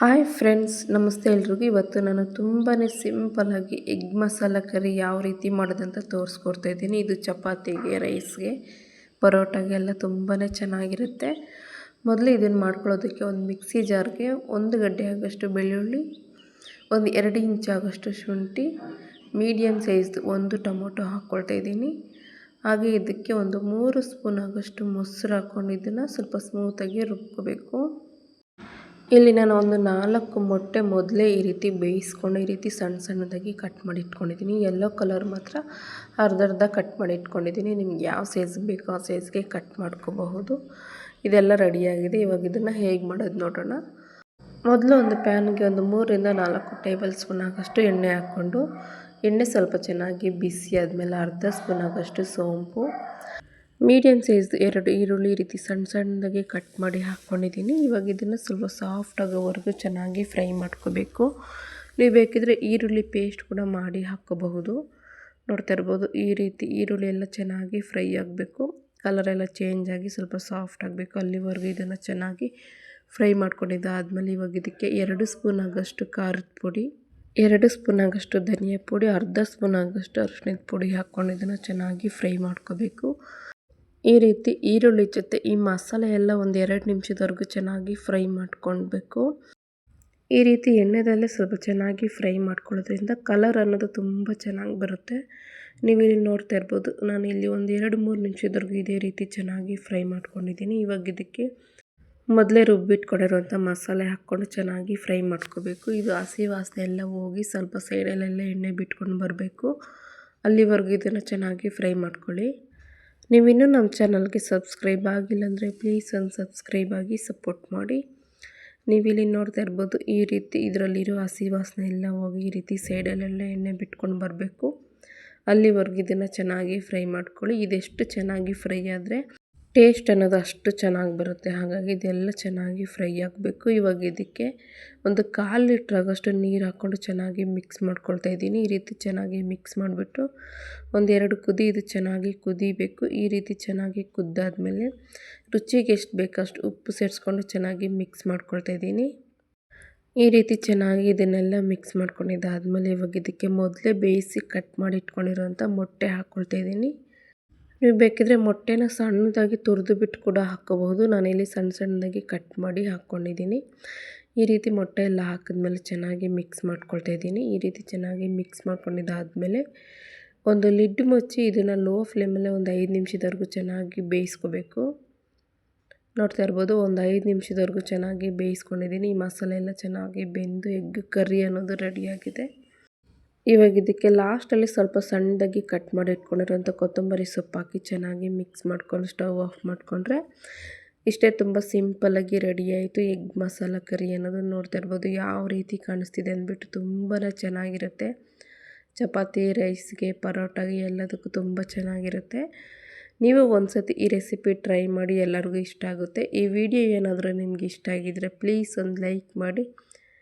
Hi friends ನಮಸ್ತೆ ಎಲ್ರಿಗೂ. ಇವತ್ತು ನಾನು ತುಂಬಾ ಸಿಂಪಲಾಗಿ ಎಗ್ ಮಸಾಲ ಕರಿ ಯಾವ ರೀತಿ ಮಾಡೋದಂತ ತೋರಿಸ್ಕೊಡ್ತಾ ಇದ್ದೀನಿ. ಇದು ಚಪಾತಿಗೆ ರೈಸ್ಗೆ ಪರೋಟಾಗೆಲ್ಲ ತುಂಬಾ ಚೆನ್ನಾಗಿರುತ್ತೆ. ಮೊದಲು ಇದನ್ನು ಮಾಡ್ಕೊಳ್ಳೋದಕ್ಕೆ ಒಂದು ಮಿಕ್ಸಿ ಜಾರ್ಗೆ ಒಂದು ಗಡ್ಡೆ ಆಗೋಷ್ಟು ಬೆಳ್ಳುಳ್ಳಿ, ಒಂದು ಎರಡು ಇಂಚ್ ಆಗೋಷ್ಟು ಶುಂಠಿ ಮೀಡಿಯಮ್ ಸೈಜ್ದು ಒಂದು ಟೊಮೊಟೊ ಹಾಕ್ಕೊಳ್ತಾ ಇದ್ದೀನಿ. ಹಾಗೆ ಇದಕ್ಕೆ ಒಂದು ಮೂರು ಸ್ಪೂನ್ ಆಗೋಷ್ಟು ಮೊಸರು ಹಾಕ್ಕೊಂಡು ಇದನ್ನು ಸ್ವಲ್ಪ ಸ್ಮೂತಾಗಿ ರುಬ್ಕೋಬೇಕು. ಇಲ್ಲಿ ನಾನು ಒಂದು ನಾಲ್ಕು ಮೊಟ್ಟೆ ಮೊದಲೇ ಈ ರೀತಿ ಬೇಯಿಸ್ಕೊಂಡು, ಈ ರೀತಿ ಸಣ್ಣ ಸಣ್ಣದಾಗಿ ಕಟ್ ಮಾಡಿ ಇಟ್ಕೊಂಡಿದ್ದೀನಿ ಯೆಲ್ಲೋ ಕಲರ್ ಮಾತ್ರ ಅರ್ಧ ಅರ್ಧ ಕಟ್ ಮಾಡಿ ಇಟ್ಕೊಂಡಿದ್ದೀನಿ ನಿಮ್ಗೆ ಯಾವ ಸೈಜ್ ಬೇಕೋ ಆ ಸೈಜ್ಗೆ ಕಟ್ ಮಾಡ್ಕೋಬಹುದು. ಇದೆಲ್ಲ ರೆಡಿಯಾಗಿದೆ ಇವಾಗ ಇದನ್ನು ಹೇಗೆ ಮಾಡೋದು ನೋಡೋಣ. ಮೊದಲು ಒಂದು ಪ್ಯಾನ್ಗೆ ಒಂದು ಮೂರರಿಂದ ನಾಲ್ಕು ಟೇಬಲ್ ಸ್ಪೂನ್ ಆಗೋಷ್ಟು ಎಣ್ಣೆ ಹಾಕ್ಕೊಂಡು, ಎಣ್ಣೆ ಸ್ವಲ್ಪ ಚೆನ್ನಾಗಿ ಬಿಸಿ ಆದಮೇಲೆ ಅರ್ಧ ಸ್ಪೂನ್ ಆಗೋಷ್ಟು ಸೋಂಪು. ಮೀಡಿಯಮ್ ಸೈಜ್ದು ಎರಡು ಈರುಳ್ಳಿ ಈ ರೀತಿ ಸಣ್ಣ ಸಣ್ಣದಾಗಿ ಕಟ್ ಮಾಡಿ ಹಾಕ್ಕೊಂಡಿದ್ದೀನಿ ಇವಾಗ ಇದನ್ನು ಸ್ವಲ್ಪ ಸಾಫ್ಟ್ ಆಗೋವರೆಗೂ ಚೆನ್ನಾಗಿ ಫ್ರೈ ಮಾಡ್ಕೋಬೇಕು. ನೀವು ಬೇಕಿದ್ರೆ ಈರುಳ್ಳಿ ಪೇಸ್ಟ್ ಕೂಡ ಮಾಡಿ ಹಾಕ್ಕೋಬಹುದು. ನೋಡ್ತಾ ಇರ್ಬೋದು, ಈ ರೀತಿ ಈರುಳ್ಳಿ ಎಲ್ಲ ಚೆನ್ನಾಗಿ ಫ್ರೈ ಆಗಬೇಕು. ಕಲರ್ ಎಲ್ಲ ಚೇಂಜ್ ಆಗಿ ಸ್ವಲ್ಪ ಸಾಫ್ಟ್ ಆಗಬೇಕು. ಅಲ್ಲಿವರೆಗೂ ಇದನ್ನು ಚೆನ್ನಾಗಿ ಫ್ರೈ ಮಾಡ್ಕೊಂಡಿದ್ದಾದಮೇಲೆ ಇವಾಗ ಇದಕ್ಕೆ ಎರಡು ಸ್ಪೂನ್ ಆಗೋಷ್ಟು ಖಾರದ ಪುಡಿ, ಎರಡು ಸ್ಪೂನ್ ಆಗೋಷ್ಟು ಧನಿಯಾ ಪುಡಿ, ಅರ್ಧ ಸ್ಪೂನ್ ಆಗೋಷ್ಟು ಅರಿಶಿಣದ ಪುಡಿ ಹಾಕ್ಕೊಂಡು ಇದನ್ನು ಚೆನ್ನಾಗಿ ಫ್ರೈ ಮಾಡ್ಕೋಬೇಕು. ಈ ರೀತಿ ಈರುಳ್ಳಿ ಜೊತೆ ಈ ಮಸಾಲೆ ಎಲ್ಲ ಒಂದು ಎರಡು ನಿಮಿಷದವರೆಗೂ ಚೆನ್ನಾಗಿ ಫ್ರೈ ಮಾಡ್ಕೊಳ್ಬೇಕು. ಈ ರೀತಿ ಎಣ್ಣೆದಲ್ಲೇ ಸ್ವಲ್ಪ ಚೆನ್ನಾಗಿ ಫ್ರೈ ಮಾಡ್ಕೊಳ್ಳೋದ್ರಿಂದ ಕಲರ್ ಅನ್ನೋದು ತುಂಬ ಚೆನ್ನಾಗಿ ಬರುತ್ತೆ. ನೀವು ಇಲ್ಲಿ ನೋಡ್ತಾ ಇರ್ಬೋದು, ನಾನು ಇಲ್ಲಿ ಒಂದು ಎರಡು ಮೂರು ನಿಮಿಷದವರೆಗೂ ಇದೇ ರೀತಿ ಚೆನ್ನಾಗಿ ಫ್ರೈ ಮಾಡ್ಕೊಂಡಿದ್ದೀನಿ. ಇವಾಗ ಇದಕ್ಕೆ ಮೊದಲೇ ರುಬ್ಬಿಟ್ಕೊಂಡಿರುವಂಥ ಮಸಾಲೆ ಹಾಕ್ಕೊಂಡು ಚೆನ್ನಾಗಿ ಫ್ರೈ ಮಾಡ್ಕೋಬೇಕು. ಇದು ಹಸಿ ವಾಸನೆ ಎಲ್ಲ ಹೋಗಿ ಸ್ವಲ್ಪ ಸೈಡಲ್ಲೆಲ್ಲ ಎಣ್ಣೆ ಬಿಟ್ಕೊಂಡು ಬರಬೇಕು. ಅಲ್ಲಿವರೆಗೂ ಇದನ್ನು ಚೆನ್ನಾಗಿ ಫ್ರೈ ಮಾಡ್ಕೊಳ್ಳಿ. ನೀವಿನ್ನೂ ನಮ್ಮ ಚಾನಲ್ಗೆ ಸಬ್ಸ್ಕ್ರೈಬ್ ಆಗಿಲ್ಲ ಅಂದರೆ ಪ್ಲೀಸ್ ಒಂದು ಸಬ್ಸ್ಕ್ರೈಬ್ ಆಗಿ ಸಪೋರ್ಟ್ ಮಾಡಿ. ನೀವಿಲ್ಲಿ ನೋಡ್ತಾ ಇರ್ಬೋದು, ಈ ರೀತಿ ಇದರಲ್ಲಿರೋ ಹಸಿ ವಾಸನೆ ಎಲ್ಲ ಹೋಗಿ ಈ ರೀತಿ ಸೈಡಲ್ಲೆಲ್ಲ ಎಣ್ಣೆ ಬಿಟ್ಕೊಂಡು ಬರಬೇಕು. ಅಲ್ಲಿವರೆಗೂ ಇದನ್ನು ಚೆನ್ನಾಗಿ ಫ್ರೈ ಮಾಡ್ಕೊಳ್ಳಿ. ಇದೆಷ್ಟು ಚೆನ್ನಾಗಿ ಫ್ರೈ ಆದರೆ ಟೇಸ್ಟ್ ಅನ್ನೋದು ಅಷ್ಟು ಚೆನ್ನಾಗಿ ಬರುತ್ತೆ. ಹಾಗಾಗಿ ಇದೆಲ್ಲ ಚೆನ್ನಾಗಿ ಫ್ರೈ ಆಗಬೇಕು. ಇವಾಗ ಇದಕ್ಕೆ ಒಂದು ಕಾಲು ಲೀಟ್ರ್ ಆಗೋಷ್ಟು ನೀರು ಹಾಕ್ಕೊಂಡು ಚೆನ್ನಾಗಿ ಮಿಕ್ಸ್ ಮಾಡ್ಕೊಳ್ತಾ ಇದ್ದೀನಿ. ಈ ರೀತಿ ಚೆನ್ನಾಗಿ ಮಿಕ್ಸ್ ಮಾಡಿಬಿಟ್ಟು ಒಂದೆರಡು ಕುದಿ ಇದು ಚೆನ್ನಾಗಿ ಕುದಿಬೇಕು. ಈ ರೀತಿ ಚೆನ್ನಾಗಿ ಕುದ್ದಾದಮೇಲೆ ರುಚಿಗೆ ಎಷ್ಟು ಬೇಕಷ್ಟು ಉಪ್ಪು ಸೇರಿಸ್ಕೊಂಡು ಚೆನ್ನಾಗಿ ಮಿಕ್ಸ್ ಮಾಡ್ಕೊಳ್ತಾ ಇದ್ದೀನಿ. ಈ ರೀತಿ ಚೆನ್ನಾಗಿ ಇದನ್ನೆಲ್ಲ ಮಿಕ್ಸ್ ಮಾಡ್ಕೊಂಡಿದ್ದಾದಮೇಲೆ ಇವಾಗ ಇದಕ್ಕೆ ಮೊದಲೇ ಬೇಯಿಸಿ ಕಟ್ ಮಾಡಿ ಇಟ್ಕೊಂಡಿರೋಂಥ ಮೊಟ್ಟೆ ಹಾಕ್ಕೊಳ್ತಾ ಇದ್ದೀನಿ. ನೀವು ಬೇಕಿದ್ರೆ ಮೊಟ್ಟೆನ ಸಣ್ಣದಾಗಿ ತುರಿದು ಬಿಟ್ಟು ಕೂಡ ಹಾಕ್ಕೋಬಹುದು ನಾನಿಲ್ಲಿ ಸಣ್ಣ ಸಣ್ಣದಾಗಿ ಕಟ್ ಮಾಡಿ ಹಾಕ್ಕೊಂಡಿದ್ದೀನಿ ಈ ರೀತಿ ಮೊಟ್ಟೆ ಎಲ್ಲ ಹಾಕಿದ್ಮೇಲೆ ಚೆನ್ನಾಗಿ ಮಿಕ್ಸ್ ಮಾಡ್ಕೊಳ್ತಾ ಇದ್ದೀನಿ. ಈ ರೀತಿ ಚೆನ್ನಾಗಿ ಮಿಕ್ಸ್ ಮಾಡ್ಕೊಂಡಿದ್ದಾದಮೇಲೆ ಒಂದು ಲಿಡ್ ಮುಚ್ಚಿ ಇದನ್ನು ಲೋ ಫ್ಲೇಮಲ್ಲೇ ಒಂದು ಐದು ನಿಮಿಷದವರೆಗೂ ಚೆನ್ನಾಗಿ ಬೇಯಿಸ್ಕೋಬೇಕು. ನೋಡ್ತಾ ಇರ್ಬೋದು ಒಂದು ಐದು ನಿಮಿಷದವರೆಗೂ ಚೆನ್ನಾಗಿ ಬೇಯಿಸ್ಕೊಂಡಿದ್ದೀನಿ. ಈ ಮಸಾಲೆ ಎಲ್ಲ ಚೆನ್ನಾಗಿ ಬೆಂದು, ಎಗ್ ಕರ್ರಿ ಅನ್ನೋದು ರೆಡಿಯಾಗಿದೆ ಇವಾಗ ಇದಕ್ಕೆ ಲಾಸ್ಟಲ್ಲಿ ಸ್ವಲ್ಪ ಸಣ್ಣದಾಗಿ ಕಟ್ ಮಾಡಿ ಇಟ್ಕೊಂಡಿರೋಂಥ ಕೊತ್ತಂಬರಿ ಸೊಪ್ಪು ಹಾಕಿ ಚೆನ್ನಾಗಿ ಮಿಕ್ಸ್ ಮಾಡ್ಕೊಂಡು ಸ್ಟವ್ ಆಫ್ ಮಾಡಿಕೊಂಡ್ರೆ ಇಷ್ಟೇ ತುಂಬ ಸಿಂಪಲ್ಲಾಗಿ ರೆಡಿ ಆಯಿತು. ಎಗ್ ಮಸಾಲ ಕರಿ ಅನ್ನೋದು ನೋಡ್ತಾ ಇರ್ಬೋದು. ಯಾವ ರೀತಿ ಕಾಣಿಸ್ತಿದೆ ಅಂದ್ಬಿಟ್ಟು ತುಂಬಾ ಚೆನ್ನಾಗಿರುತ್ತೆ. ಚಪಾತಿ ರೈಸ್ಗೆ ಪರೋಟಾಗೆ ಎಲ್ಲದಕ್ಕೂ ತುಂಬ ಚೆನ್ನಾಗಿರುತ್ತೆ. ನೀವು ಒಂದು ಸತಿ ಈ ರೆಸಿಪಿ ಟ್ರೈ ಮಾಡಿ ಎಲ್ಲರಿಗೂ ಇಷ್ಟ ಆಗುತ್ತೆ. ಈ ವಿಡಿಯೋ ಏನಾದರೂ ನಿಮ್ಗೆ ಇಷ್ಟ ಆಗಿದ್ದರೆ ಪ್ಲೀಸ್ ಒಂದು ಲೈಕ್ ಮಾಡಿ.